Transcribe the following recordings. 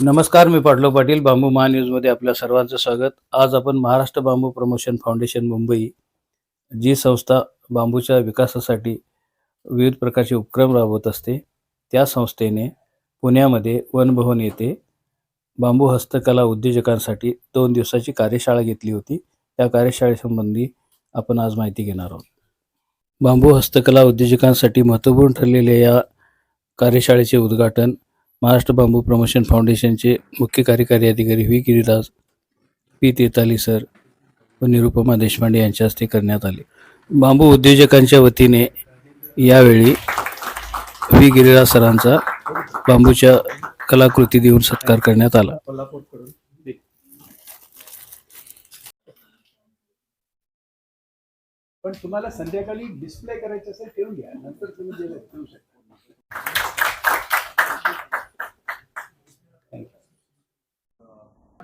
नमस्कार मी पाटलो पाटील बांबू महान्यूजमध्ये आपल्या सर्वांचं स्वागत. आज आपण Maharashtra bamboo promotion foundation Mumbai जी संस्था बांबूच्या विकासासाठी विविध प्रकारचे उपक्रम राबवत असते त्या संस्थेने पुण्यामध्ये वनभवन येथे बांबू हस्तकला उद्योजकांसाठी दोन दिवसाची कार्यशाळा घेतली होती. त्या कार्यशाळेसंबंधी आपण आज माहिती घेणार आहोत. बांबू हस्तकला उद्योजकांसाठी महत्त्वपूर्ण ठरलेल्या या कार्यशाळेचे उद्घाटन महाराष्ट्र बांबू प्रमोशन फाउंडेशनचे मुख्य कार्यकारी अधिकारी V. Giridas P. Tetali sir व निरुपमा देशपांडे यांच्या हस्ते करण्यात आले. बांबू उद्योजकांच्या वतीने यावेळी व्ही. गिरीदास सरांचा बांबूच्या कलाकृती देऊन सत्कार करण्यात आला. पण तुम्हाला संध्याकाळी डिस्प्ले करायचं असेल ठेवून घ्या. नंतर तुम्ही जे ठेवू शकता.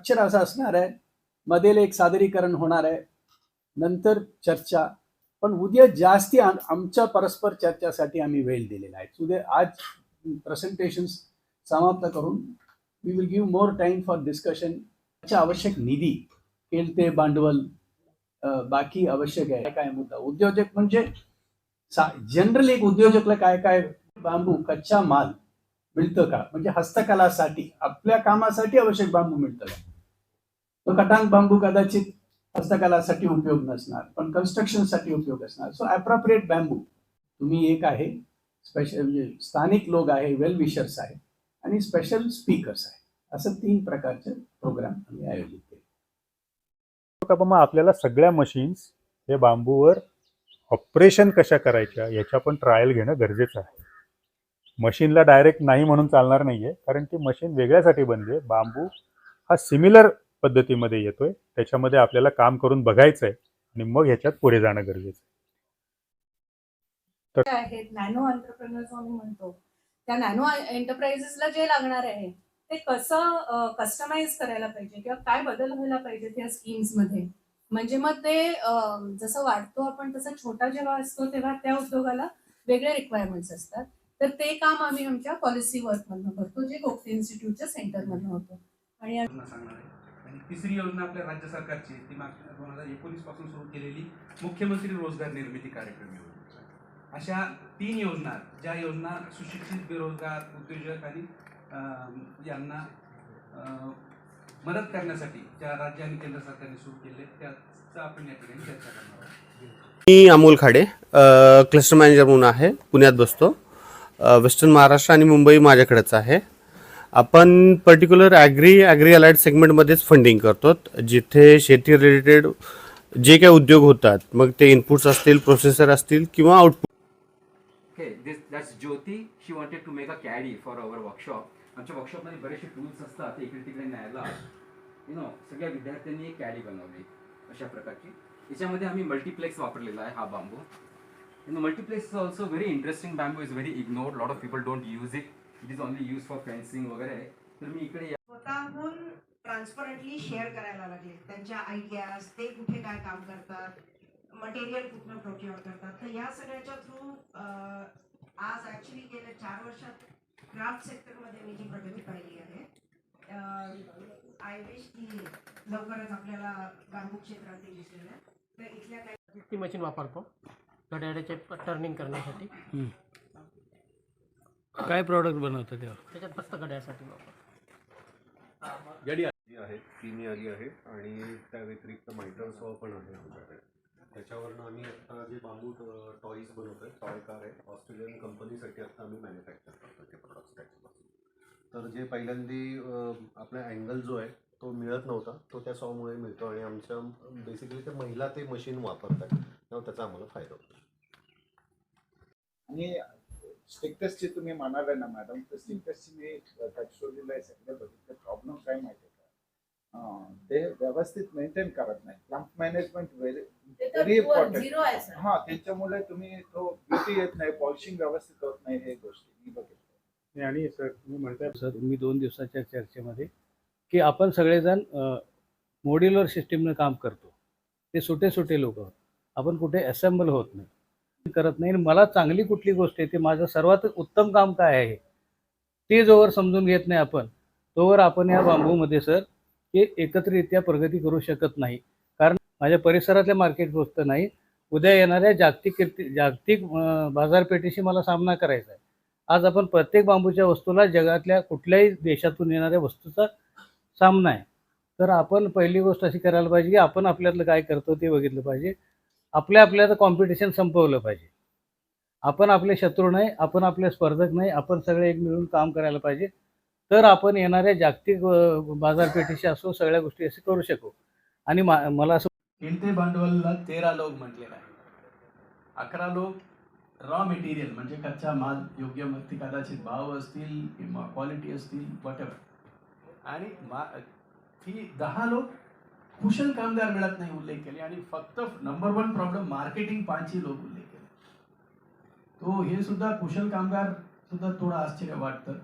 स्ट्रक्चर असं असणार आहे. मधील एक सादरीकरण होणार आहे. नंतर चर्चा. पण उद्या जास्ती आमच्या परस्पर चर्चासाठी आम्ही वेळ दिलेला आहे. उद्या आज प्रेझेंटेशन समाप्त करून we will give more time for discussion आवश्यक निधी खेळते भांडवल बाकी आवश्यक आहे. काय मुद्दा? उद्योजक म्हणजे जनरली एक उद्योजकला काय काय बांबू कच्चा माल मिळतं का? म्हणजे हस्तकलासाठी आपल्या कामासाठी आवश्यक बांबू मिळतं का तो कटांग बांबू कदाचित हस्तकलासाठी उपयोग नसणार पण कन्स्ट्रक्शनसाठी उपयोग असणार. सो अप्रोप्रिएट बांबू तुम्ही एक आहे स्पेशल म्हणजे स्थानिक लोक आहे वेल विशर्स आहे आणि स्पेशल स्पीकर्स आहे असं तीन प्रकारचे प्रोग्राम आम्ही आयोजित केले. मग आपल्याला सगळ्या मशीन्स हे बांबूवर ऑपरेशन कशा करायच्या याच्या पण ट्रायल घेणं गरजेचं आहे. मशीनला डायरेक्ट नाही म्हणून चालणार नाहीये कारण ती मशीन वेगळ्यासाठी बनली बांबू हा सिमिलर पद्धतीमध्ये येतोय. त्याच्यामध्ये आपल्याला काम करून बघायचं आहे आणि मग ह्याच्यात पुढे जाणं गरजेचं आहेत नॅनो एंटरप्रेनर्स म्हणून म्हणतो. त्या नॅनो एंटरप्राइजेसला जे लागणार आहे ते कसं कस्टमाइज करायला पाहिजे किंवा काय बदल व्हायला पाहिजे त्या स्कीम्समध्ये म्हणजे मग ते जसं वाढतो आपण तसा छोटा जेव्हा असतो तेव्हा त्या उद्योगाला वेगळे रिक्वायरमेंट्स असतात. तर ते काम आम्ही आमच्या पॉलिसी वर्क मधनं करतो जे गोखले इन्स्टिट्यूटच्या सेंटर मधनं होतं. आणि आणि तिसरी योजना आपल्या राज्य सरकारची ती मागच्या दोन हजार एकोणीसपासून सुरू केलेली मुख्यमंत्री रोजगार निर्मिती कार्यक्रम योजना. अशा तीन योजना ज्या योजना सुशिक्षित बेरोजगार उद्योजक आणि यांना मदत करण्यासाठी ज्या राज्य आणि केंद्र सरकारने सुरू केले त्याचा आपण या ठिकाणी चर्चा करणार आहोत. मी अमोल खाडे क्लस्टर मॅनेजर म्हणून आहे. पुण्यात बसतो. वेस्टर्न महाराष्ट्र आणि मुंबई माझ्याकडेच आहे. आपण पर्टिक्युलर ॲग्री ॲग्री अलाइड सेगमेंटमध्येच फंडिंग करतो. जिथे शेती रिलेटेड जे काही उद्योग होतात मग ते इनपुट्स असतील प्रोसेसर असतील किंवा output Okay, this that's two She wanted to make a caddy आमच्या वर्कशॉपमध्ये बरेचसे टूल्स असतात ते इकडे तिकडे न्यायला. यु नो सगळ्या विद्यार्थ्यांनी एक कॅडी बनवली अशा प्रकारची. याच्यामध्ये आम्ही मल्टिप्लेक्स वापरलेला आहे हा bamboo multiplex also very interesting bamboo is very ignore lot of people don't use it it is only use for fencing वगैरे. तर मी इकडे या- स्वतःहून ट्रान्सपरंटली शेअर करायला लागले. त्यांच्या आयडियाज ते कुठे काय काम करतात मटेरियल कुठनं प्रोक्युअर करतात. तर या सगळ्याच्या थ्रू आज ॲक्च्युली गेल्या चार वर्षात क्राफ्ट सेक्टरमध्ये मी जी प्रगती पाहिली आहे आय विश की लवकरच आपल्याला बांबू क्षेत्रात ते दिसेल. तर इथल्या काही ती मशीन वापरतो. घड्याळ्याचे टर्निंग करण्यासाठी. काय प्रॉडक्ट बनवतं तेव्हा? त्याच्यात फक्त घड्याळ्यासाठी वापरतो जी आहे ती मिळाली आहे आणि त्या व्यतिरिक्त मायटर सॉ पण आहे आमच्याकडे. त्याच्यावरनं आम्ही आता जे बांबू टॉईज बनवतोय टॉय कार आहे ऑस्ट्रेलियन कंपनीसाठी आता आम्ही मॅन्युफॅक्चर करतो ते प्रोडक्ट्स त्याच्यापासून. तर जे पहिल्यांदी अं, आपला अँगल जो आहे तो मिळत नव्हता तो त्या सॉमुळे मिळतो आणि आमच्या बेसिकली ते महिला ते मशीन वापरतात त्यामुळे त्याचा आम्हाला फायदा होतो. आणि स्टिकटेस्टची तुम्ही म्हणाले ना मॅडम तर स्टिकटेस्टची मी आहे सगळं बघितलं. प्रॉब्लेम काय माहिती आहे का ते व्यवस्थित मेंटेन करत नाही. Plant management very very important zero आहे सर हा त्याच्यामुळे तुम्ही तो ब्युटी येत नाही पॉलिशिंग व्यवस्थित होत नाही हे गोष्टी मी बघितलं. आणि सर तुम्ही म्हणताय सर मी दोन दिवसाच्या चर्चेमध्ये की आपण सगळेजण मॉड्युलर सिस्टीमनं काम करतो. ते सुटे सुटे लोक आपण कुठे असेंबल होत नाही. करत नाही. आणि मला चांगली कुठली गोष्ट आहे ते माझं सर्वात उत्तम काम काय आहे ते जोवर समजून घेत नाही आपण तोवर आपण या बांबूमध्ये सर हे एकत्रित्या प्रगती करू शकत नाही. कारण माझ्या परिसरातल्या मार्केट गोष्ट नाही. उद्या येणाऱ्या जागतिक कीर्ती जागतिक बाजारपेठेशी मला सामना करायचा आहे. आज आपण प्रत्येक बांबूच्या वस्तूला जगातल्या कुठल्याही देशातून येणाऱ्या वस्तूचा सामना आहे. तर आपण पहिली गोष्ट अशी करायला पाहिजे की आपण आपल्यातलं काय करतो ते बघितलं पाहिजे. आपल्या तर कॉम्पिटिशन संपवलं पाहिजे. आपण आपले शत्रू नाही आपण आपले स्पर्धक नाही आपण सगळे एक मिळून काम करायला पाहिजे. तर आपण येणाऱ्या जागतिक बाजारपेठेशी असो सगळ्या गोष्टी असे करू शकू. आणि मा- मला असं खेळते भांडवलला तेरा लोक म्हटलेलं आहे अकरा लोक रॉ मटेरियल म्हणजे कच्चा माल योग्य मग कदाचित भाव असतील किंवा क्वालिटी असतील वॉटेवर आणि मा ती दहा लोक कुशल कामगार मिळत नाही उल्लेख केले. आणि फक्त नंबर वन प्रॉब्लेम मार्केटिंग पाचही लोक उल्लेख केले. तो हे सुद्धा कुशल कामगार सुद्धा थोडं आश्चर्य वाटतं.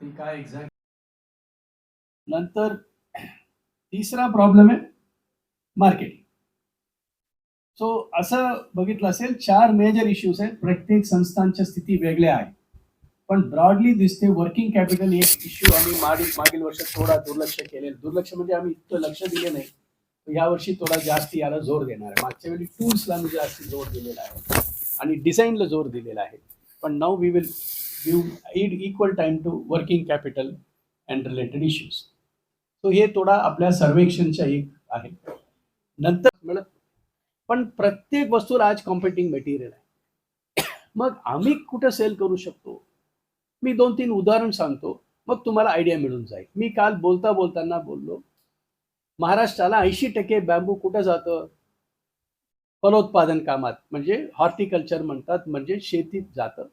ते काय एक्झॅक्ट नंतर तिसरा प्रॉब्लेम आहे मार्केटिंग सो असं बघितलं असेल चार मेजर इश्यूज आहेत. प्रत्येक संस्थांच्या स्थिती वेगळ्या आहेत. पण ब्रॉडली दिसते वर्किंग कॅपिटल एक इश्यू आम्ही मागील मागील वर्षात थोडा दुर्लक्ष केलेलं दुर्लक्ष म्हणजे आम्ही इतकं लक्ष दिले नाही. या वर्षी थोडा जास्त याला जोर देणार आहे. मागच्या वेळी टूल्सला मी जास्त जोर दिलेला आहे. आणि डिझाईनला जोर दिलेला आहे. पण now we will give equal time to working capital and related issues so हे थोडा आपल्या सर्वेक्षणच्या एक आहे. नंतर मिळत पण प्रत्येक वस्तूला आज कॉम्पिटिंग मटेरियल आहे. मग आम्ही कुठं सेल करू शकतो? मी दोन तीन उदाहरण सांगतो मग तुम्हाला आयडिया मिळून जाईल. मी काल बोलता बोलताना बोललो महाराष्ट्राला ऐंशी टक्के बॅम्बू कुठं जातं? फलोत्पादन कामात म्हणजे हॉर्टिकल्चर म्हणतात म्हणजे शेतीत जातं.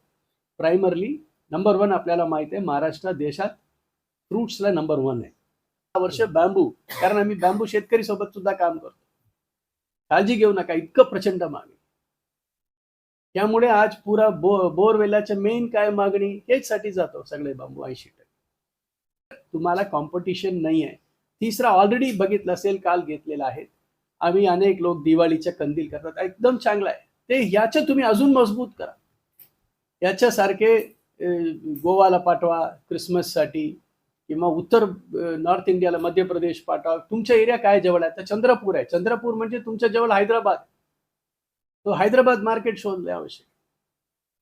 प्रायमरली नंबर वन आपल्याला माहिती आहे महाराष्ट्र देशात फ्रुट्सला नंबर वन आहे. हा वर्ष बॅम्बू कारण आम्ही बॅम्बू शेतकरी सोबत सुद्धा काम करतो. काळजी घेऊ नका इतकं प्रचंड मागे त्यामुळे आज पुरा बो बोरवेलाच्या मेन काय मागणी? हेच साठी जातो सगळे बांबू ऐंशी टक्के तुम्हाला कॉम्पिटिशन नाही आहे तिसरा ऑलरेडी बघितलं असेल काल घेतलेला आहे. आम्ही अनेक लोक दिवाळीच्या कंदील करतात. एकदम चांगला आहे. ते ह्याच्या तुम्ही अजून मजबूत करा. याच्यासारखे गोवाला पाठवा क्रिसमससाठी किंवा उत्तर नॉर्थ इंडियाला मध्य प्रदेश पाठवा. तुमच्या एरिया काय जवळ आहे? तर चंद्रपूर आहे. चंद्रपूर म्हणजे तुमच्या जवळ हैदराबाद. तो हैदराबाद मार्केट शोधले आवश्यक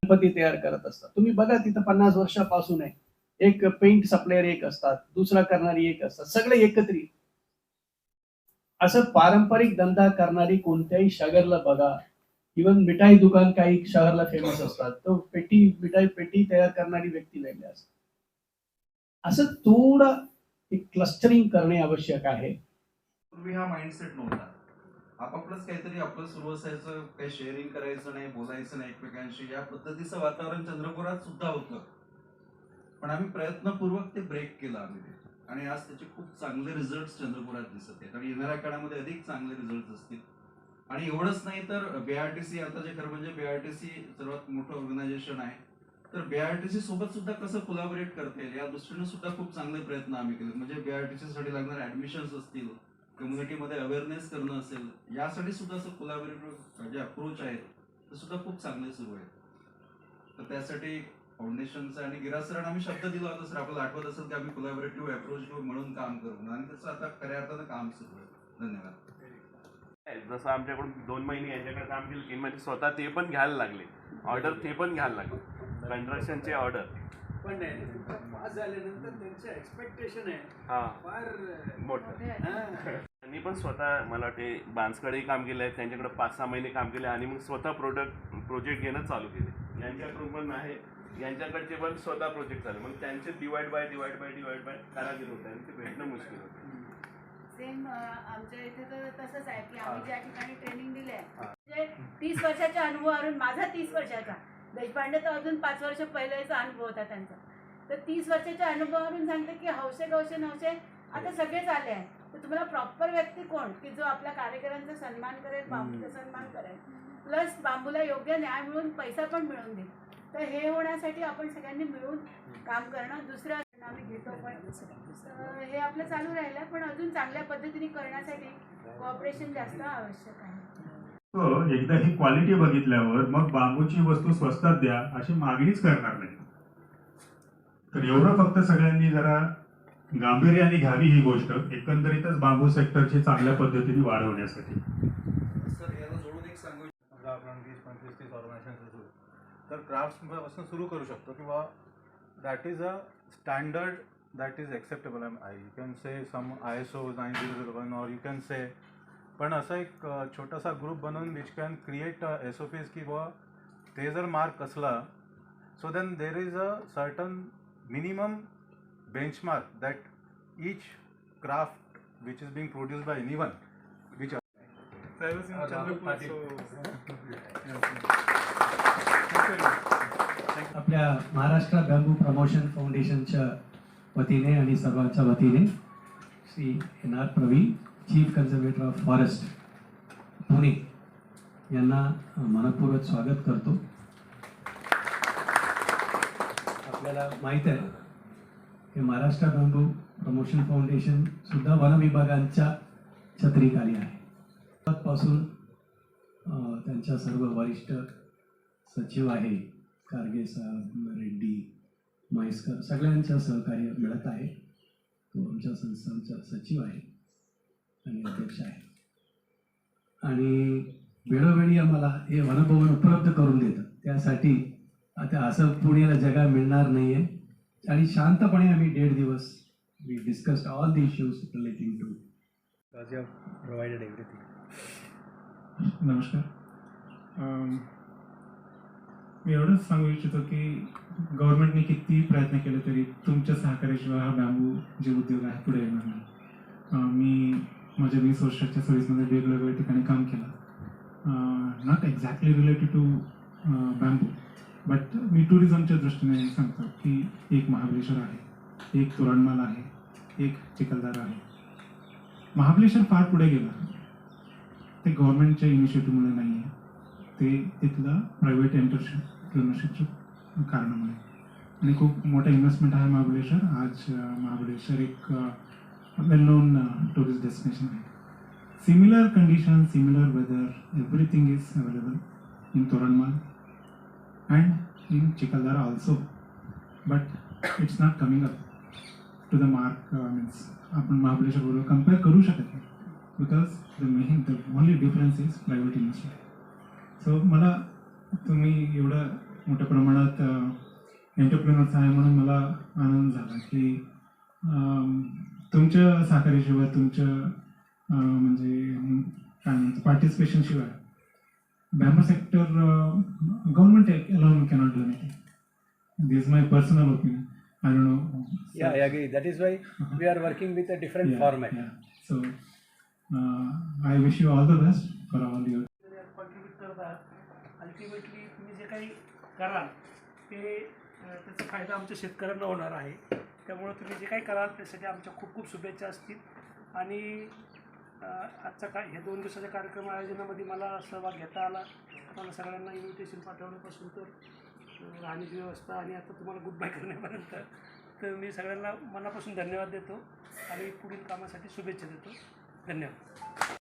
गणपती तयार करत असतात. तुम्ही बघा तिथं पन्नास वर्षापासून आहे. एक पेंट सप्लायर एक असतात दुसरा करणारी एक असतात सगळे एकत्रित. असं पारंपरिक धंदा करणारी कोणत्याही शहरला बघा. इवन मिठाई दुकान काही शहरला फेमस असतात. तो पेटी मिठाई पेटी तयार करणारी व्यक्ती वेगळी असतात असं थोडं एक क्लस्टरिंग करणे आवश्यक आहे. पूर्वी हा माइंडसेट नव्हता. आपापलंच काहीतरी आपलं सुरू असायचं काही शेअरिंग करायचं नाही बोलायचं नाही एकमेकांशी. या पद्धतीचं वातावरण चंद्रपुरात सुद्धा होतं. पण आम्ही प्रयत्नपूर्वक ते ब्रेक केलं आम्ही ते. आणि आज त्याचे खूप चांगले रिझल्ट चंद्रपुरात दिसत आहेत. आणि येणाऱ्या काळामध्ये अधिक चांगले रिझल्ट असतील. आणि एवढंच नाही तर बीआरटीसी आता जे खरं म्हणजे बीआरटीसी सर्वात मोठं ऑर्गनायझेशन आहे. तर बीआरटीसी सोबत सुद्धा कसं कोलॅबोरेट करता येईल? या दृष्टीने सुद्धा खूप चांगले प्रयत्न आम्ही केले म्हणजे बीआरटीसी साठी लागणारे ऍडमिशन्स असतील कम्युनिटीमध्ये अवेअरनेस करणं असेल यासाठी सुद्धा असं कोलॅबोरेटिव्ह जे अप्रोच आहेत ते सुद्धा खूप चांगले सुरू आहेत तर त्यासाठी फाउंडेशनचं आणि गिरा सरांना आम्ही शब्द दिला होता सर आपल्याला आठवत असेल की आम्ही कोलॅबोरेटिव्ह अप्रोच घेऊ म्हणून काम करू. आणि त्याचं आता खऱ्या अर्थानं काम सुरू आहे. धन्यवाद. जसं आमच्याकडून दोन महिने यांच्याकडे काम केलं की म्हणजे स्वतः ते पण घ्यायला लागले. ऑर्डर ते पण घ्यायला लागले. कंस्ट्रक्शनचे ऑर्डर पण पास झाल्यानंतर त्यांचं एक्सपेक्टेशन आहे. हा. फार मोठं. त्यांनी पण स्वतः मला वाटते बांसकडेही काम केलं आहे त्यांच्याकडे पाच सहा महिने काम केले आणि मग स्वतः प्रोडक्ट प्रोजेक्ट घेणं चालू केले. यांच्याकडून पण आहे यांच्याकडचे पण स्वतः प्रोजेक्ट झाले. मग त्यांचे divide by divide by divide by कारागीर होते आणि ते भेटणं मुश्किल होतं सेम आमच्या इथे तर तसंच आहे की आम्ही ज्या ठिकाणी ट्रेनिंग दिली आहे म्हणजे तीस वर्षाच्या अनुभवावरून माझा तीस वर्षाचा. देशपांडे तर अजून पाच वर्ष पहिलेचा अनुभव होता त्यांचा. तर तीस वर्षाच्या अनुभवावरून सांगते की हौसे गौसे नवसे आता सगळेच आले आहे तर तुम्हाला प्रॉपर व्यक्ती कोण? की जो आपल्या कार्यकर्त्यांचा सन्मान करेल बांबूचा सन्मान करेल. प्लस बांबूला योग्य न्याय मिळून पैसा पण मिळून देईल तर हे होण्यासाठी आपण सगळ्यांनी मिळून काम करणं. दुसरं आम्ही घेतो पण. हे आपलं चालू राहिलं पण अजून चांगल्या पद्धतीने करण्यासाठी कोऑपरेशन जास्त आवश्यक आहे. तो एकदा ही क्वालिटी बघितल्यावर मग बांबूची वस्तू स्वस्तात द्या अशी मागणीच करणार नाही. तर एवढं फक्त सगळ्यांनी जरा गांभीर्याने घ्यावी ही गोष्ट एकंदरीतच बांबू सेक्टरची चांगल्या पद्धतीने वाढवण्यासाठी. सर याला जोडून एक सांगू समजा आपण वीस पंचवीस तीस ऑर्गनायझेशन सुरू. तर क्राफ्ट्सपासून सुरू करू शकतो किंवा that is a standard that is acceptable I you can say some I S O nine zero zero one or you can say पण असा एक छोटासा ग्रुप बनवून which can create S O Ps की बुवा ते जर मार्क असला so then there is a certain minimum benchmark that each craft which is being produced by any one which आपल्या महाराष्ट्र बॅम्बू प्रमोशन फाउंडेशनच्या वतीने आणि सर्वांच्या वतीने Shri N R Praveen chief conservator of forest Pune यांना मनपूर्वक स्वागत करतो. आपल्याला माहीत आहे हे महाराष्ट्र बांबू प्रमोशन फाउंडेशन सुद्धा वन विभागांच्या छत्रीखाली आहे. पासून त्यांच्या सर्व वरिष्ठ सचिव आहे कारगे साहेब रेड्डी म्हैसकर सगळ्यांच्या सहकार्य मिळत आहे. तो आमच्या संस्थांचा सचिव आहे आणि अध्यक्ष आहे. आणि वेळोवेळी आम्हाला हे वनभवन उपलब्ध करून देतं त्यासाठी आता असं पुण्याला जगा मिळणार नाही आहे आणि शांतपणे आम्ही दीड दिवस we discussed all the issues relating to provided everything नमस्कार. अम, मी एवढंच सांगू इच्छितो की गव्हर्नमेंटने किती प्रयत्न केले तरी तुमच्या सहकार्याशिवाय हा बॅम्बू जे उद्योग आहे पुढे येणार नाही. अं, मी माझ्या वीस वर्षाच्या सर्व्हिसमध्ये वेगवेगळ्या ठिकाणी काम केलं. Not exactly related to bamboo but मी टुरिझमच्या दृष्टीने सांगतो की एक महाबळेश्वर आहे एक तोरणमाल आहे एक चिखलदरा आहे. महाबळेश्वर फार पुढे गेला. ते गव्हर्नमेंटच्या इनिशिएटिव्हमुळे नाही आहे ते तिथलं प्रायव्हेट एंटरप्रिनरशिपच्या कारणामुळे. आणि खूप मोठा इन्व्हेस्टमेंट आहे महाबळेश्वर. आज महाबळेश्वर एक वेल नोन टुरिस्ट डेस्टिनेशन आहे. Similar condition similar weather everything is available in Toranmal and in Chikhaldara also but it's not up to to the mark means आपण महाबळेश्वर बरोबर कंपेअर करू शकत नाही. Because the main the only difference is private industry so मला तुम्ही एवढं मोठ्या प्रमाणात एंटरप्रिनर्स आहे म्हणून मला आनंद झाला की तुमच्या साखरेशिवाय तुमच्या म्हणजे काय म्हणतो पार्टिसिपेशनशिवाय bamboo sector government alone cannot do anything this my personal opinion I don't know Yeah, I agree. That is why we are working with a different Yeah, format. yeah. So, uh, I wish you all the best for all your ultimately तुम्ही जे काही कराल ते अ, त्याचा फायदा आमच्या शेतकऱ्यांना होणार आहे त्यामुळं तुम्ही जे काही कराल त्यासाठी आमच्या खूप खूप शुभेच्छा असतील आणि आजचा काय ह्या दोन दिवसाच्या कार्यक्रम आयोजनामध्ये मला सहभाग घेता आला. मला सगळ्यांना इन्व्हिटेशन पाठवण्यापासून तर राहण्याची व्यवस्था आणि आता तुम्हाला गुड बाय करण्यापर्यंत तर मी सगळ्यांना मनापासून धन्यवाद देतो आणि पुढील कामासाठी शुभेच्छा देतो. धन्यवाद.